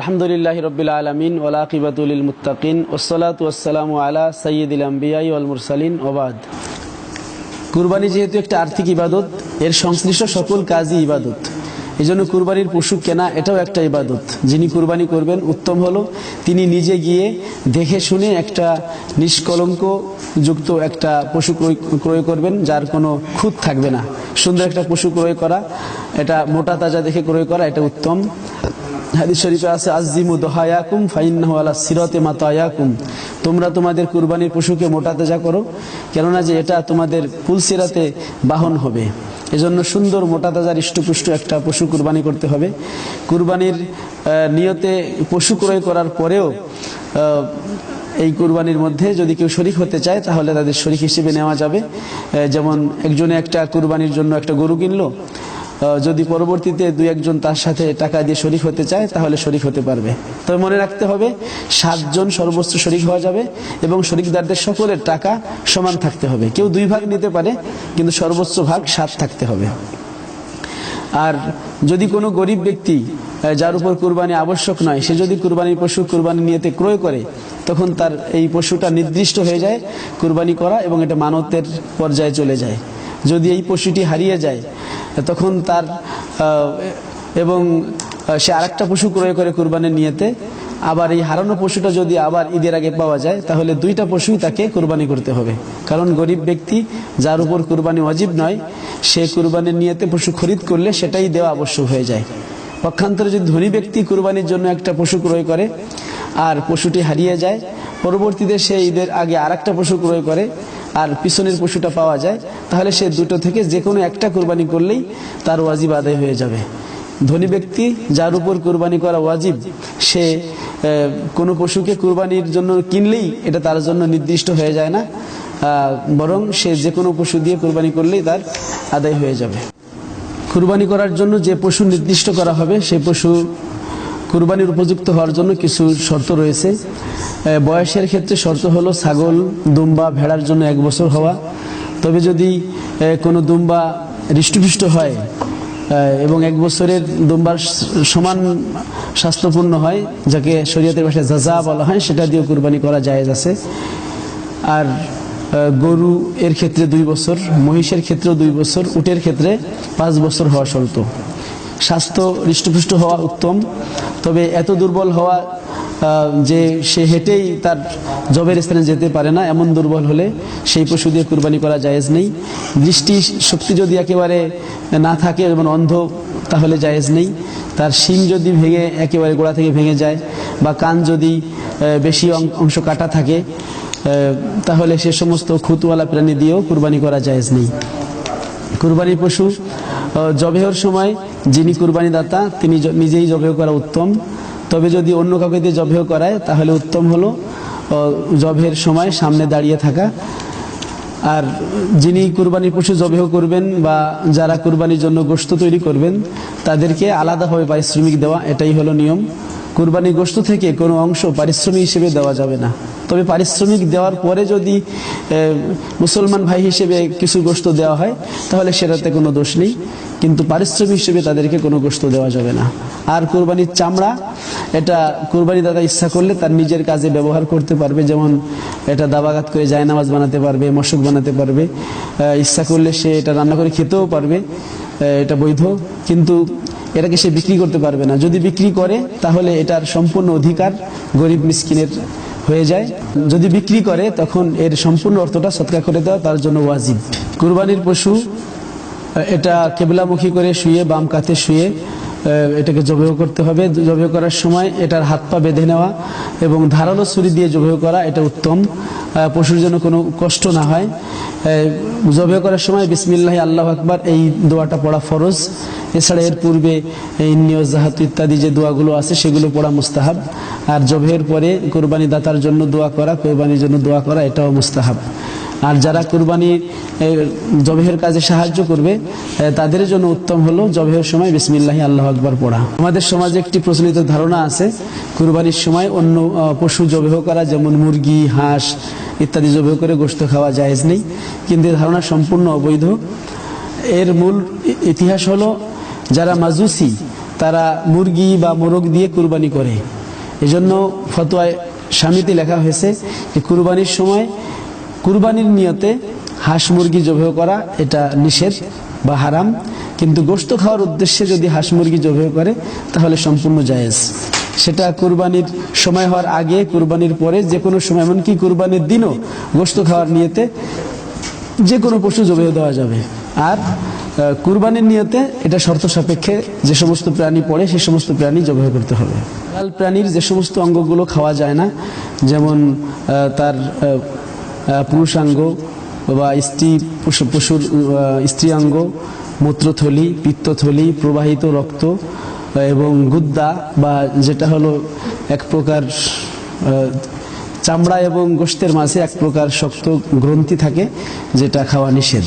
আলহামদুলিল্লাহ রবিল আলমিন ওলাকিবাতুল মুতাকিন ওসলাত ওসালাম আলা সৈয়দুল আম্বিয়াই ওয়াল মুরসালিন ওবাদ কুরবানি যেহেতু একটা আর্থিক ইবাদত, এর সংশ্লিষ্ট সকল কাজই ইবাদত। এই জন্য কুরবানির পশু কেনা এটাও একটা ইবাদত। যিনি কুরবানি করবেন, উত্তম হলো, তিনি নিজে গিয়ে দেখে শুনে একটা নিষ্কলঙ্ক যুক্ত একটা পশু ক্রয় ক্রয় করবেন, যার কোনো খুঁত থাকবে না। সুন্দর একটা পশু ক্রয় করা, এটা মোটা তাজা দেখে ক্রয় করা, এটা উত্তম। আছে তোমরা তোমাদের পশুকে করো, কেননা যে এটা তোমাদের বাহন হবে। এজন্য সুন্দর মোটা তাজা হৃষ্টপুষ্ট একটা পশু কুরবানি করতে হবে। কুরবানির নিয়তে পশু ক্রয় করার পরেও এই কুরবানির মধ্যে যদি কেউ শরিক হতে চায়, তাহলে তাদের শরিক হিসেবে নেওয়া যাবে। যেমন একজনে একটা কুরবানির জন্য একটা গরু কিনলো যদি পরবর্তীতে দুই একজন তার সাথে টাকা দিয়ে শরিক হতে চায়, তাহলে শরিক হতে পারবে। তবে মনে রাখতে হবে, সাতজন সর্বোচ্চ শরিক হওয়া যাবে এবং শরিকদারদের সকলের টাকা সমান থাকতে হবে। কেউ দুই ভাগ নিতে পারে, কিন্তু সর্বোচ্চ ভাগ সাত থাকতে হবে। আর যদি কোনো গরিব ব্যক্তি যার উপর কুরবানি আবশ্যক নয়, সে যদি কুরবানির পশু কুরবানি নিয়েতে ক্রয় করে, তখন তার এই পশুটা নির্দিষ্ট হয়ে যায় কুরবানি করা এবং এটা মানতের পর্যায়ে চলে যায়। যদি এই পশুটি হারিয়ে যায় তখন তার এবং সে আরেকটা পশু ক্রয় করে কুরবানির নিয়েতে। আবার এই হারানো পশুটা যদি আবার ঈদের আগে পাওয়া যায়, তাহলে দুইটা পশুই তাকে কুরবানি করতে হবে। কারণ গরিব ব্যক্তি যার উপর কুরবানি অজীব নয়, সে কুরবানির নিয়েতে পশু খরিদ করলে সেটাই দেওয়া আবশ্যক হয়ে যায়। পক্ষান্তরে যদি ধনী ব্যক্তি কুরবানির জন্য একটা পশু ক্রয় করে আর পশুটি হারিয়ে যায়, পরবর্তীতে সে ঈদের আগে আর একটা পশু ক্রয় করে আর পিছনের পশুটা পাওয়া যায়, তাহলে সে দুটো থেকে যে কোনো একটা কোরবানি করলেই তার ওয়াজিব আদায় হয়ে যাবে। ধনী ব্যক্তি যার উপর কুরবানি করা ওয়াজিব, সে কোনো পশুকে কুরবানির জন্য কিনলেই এটা তার জন্য নির্দিষ্ট হয়ে যায় না বরং সে যে কোনো পশু দিয়ে কোরবানি করলেই তার আদায় হয়ে যাবে। কুরবানি করার জন্য যে পশু নির্দিষ্ট করা হবে সেই পশু কুরবানির উপযুক্ত হওয়ার জন্য কিছু শর্ত রয়েছে। বয়সের ক্ষেত্রে শর্ত হলো ছাগল, দুম্বা ভেড়ার জন্য এক বছর হওয়া। তবে যদি কোনো দুম্বা হৃষ্টপুষ্ট হয় এবং এক বছরের দুম্বার সমান স্বাস্থ্যপূর্ণ হয়, যাকে শরীয়তের ভাষায় জাজা বলা হয়, সেটা দিয়ে কুরবানি করা জায়েজ আছে। আর গরু এর ক্ষেত্রে দুই বছর, মহিষের ক্ষেত্রেও দুই বছর, উটের ক্ষেত্রে পাঁচ বছর হওয়া শর্ত। স্বাস্থ্য হৃষ্টপুষ্ট হওয়া উত্তম, তবে এত দুর্বল হওয়া যে সে হেঁটেই তার জবের স্থানে যেতে পারে না, এমন দুর্বল হলে সেই পশু দিয়ে কুরবানি করা জায়েজ নেই। দৃষ্টি শক্তি যদি একেবারে না থাকে, যেমন অন্ধ, তাহলে জায়েজ নেই। তার শিং যদি ভেঙে একেবারে গোড়া থেকে ভেঙে যায় বা কান যদি বেশি অংশ কাটা থাকে তাহলে সে সমস্ত খুতওয়ালা প্রাণী দিয়েও কুরবানি করা জায়েজ নেই। কুরবানি পশু জবেহর সময় যিনি কুরবানি দাতা তিনি নিজেই জবেহ করা উত্তম। তবে যদি অন্য কাউকে দিয়ে জবেহ করায়, তাহলে উত্তম হলো জবের সময় সামনে দাঁড়িয়ে থাকা। আর যিনি কুরবানি পশু জবেহ করবেন বা যারা কুরবানির জন্য গোস্ত তৈরি করবেন, তাদেরকে আলাদাভাবে পারিশ্রমিক দেওয়া, এটাই হলো নিয়ম। কুরবানির গোশত থেকে কোনো অংশ পারিশ্রমিক হিসেবে দেওয়া যাবে না। তবে পারিশ্রমিক দেওয়ার পরে যদি মুসলমান ভাই হিসেবে কিছু গোশত দেওয়া হয়, তাহলে সেটাতে কোনো দোষ নেই। কিন্তু পারিশ্রমিক হিসেবে তাদেরকে কোনো গোশত দেওয়া যাবে না। আর কোরবানির চামড়া, এটা কোরবানি দাদা ইচ্ছা করলে তার নিজের কাজে ব্যবহার করতে পারবে। যেমন এটা দাবাগাত করে জায়নামাজ বানাতে পারবে, মশক বানাতে পারবে। ইচ্ছা করলে সে এটা রান্না করে খেতেও পারবে। এটা বৈধ। কিন্তু এটাকে সে বিক্রি করতে পারবে না। যদি বিক্রি করে, তাহলে এটার সম্পূর্ণ অধিকার গরিব মিসকিনের হয়ে যায়। যদি বিক্রি করে, তখন এর সম্পূর্ণ অর্থটা সৎকার করে দেওয়া তার জন্য ওয়াজিব। কুরবানির পশু এটা কেবলামুখী করে শুয়ে, বাম কাতে শুয়ে এটাকে জবেহ করতে হবে। জবেহ করার সময় এটার হাত পা বেঁধে নেওয়া এবং ধারালো ছুরি দিয়ে জবেহ করা, এটা উত্তম। পশুর জন্য কোনো কষ্ট না হয়। জবেহ করার সময় বিসমিল্লাহ, আল্লাহ আকবার, এই দোয়াটা পড়া ফরজ। এছাড়া এর পূর্বে এই নিয়জাহাত ইত্যাদি যে দোয়াগুলো আছে, সেগুলো পড়া মুস্তাহাব। আর জবেহের পরে কোরবানি দাতার জন্য দোয়া করা, কোরবানির জন্য দোয়া করা, এটাও মুস্তাহাব। আর যারা কুরবানি জবেহের কাজে সাহায্য করবে তাদের জন্য উত্তম হলো জবেহের সময় বিসমিল্লাহি, আল্লাহ আকবার পড়া। আমাদের সমাজে একটি প্রচলিত ধারণা আছে, কুরবানির সময় অন্য পশু জবেহ করা, যেমন মুরগি, হাঁস ইত্যাদি জবেহ করে গোশত খাওয়া জায়েজ নেই। কিন্তু এই ধারণা সম্পূর্ণ অবৈধ। এর মূল ইতিহাস হলো যারা মাজুসি, তারা মুরগি বা মোরগ দিয়ে কুরবানি করে। এজন্য ফতোয়ায় স্বামীতে লেখা হয়েছে যে কুরবানির সময় কুরবানির নিয়তে হাঁস মুরগি জবেহ করা এটা নিষেধ বা হারাম। কিন্তু গোশত খাওয়ার উদ্দেশ্যে যদি হাঁস মুরগি জবেহ করে, তাহলে সম্পূর্ণ জায়েজ। সেটা কুরবানির সময় হওয়ার আগে, কুরবানির পরে, যে কোনো সময়, এমনকি কুরবানির দিনও গোস্ত খাওয়ার নিয়েতে যে কোনো পশু জবেহ দেওয়া যাবে। আর কুরবানির নিয়তে এটা শর্ত সাপেক্ষে যে সমস্ত প্রাণী পড়ে, সেই সমস্ত প্রাণী জবেহ করতে হবে। হালাল প্রাণীর যে সমস্ত অঙ্গগুলো খাওয়া যায় না, যেমন তার পুরুষাঙ্গ বা স্ত্রী পশুর স্ত্রী অঙ্গ, মূত্রথলি, পিত্তথলি, প্রবাহিত রক্ত এবং গুদ্দা বা যেটা হলো এক প্রকার চামড়া এবং গোশতের মাঝে এক প্রকার শক্ত গ্রন্থি থাকে, যেটা খাওয়া নিষেধ।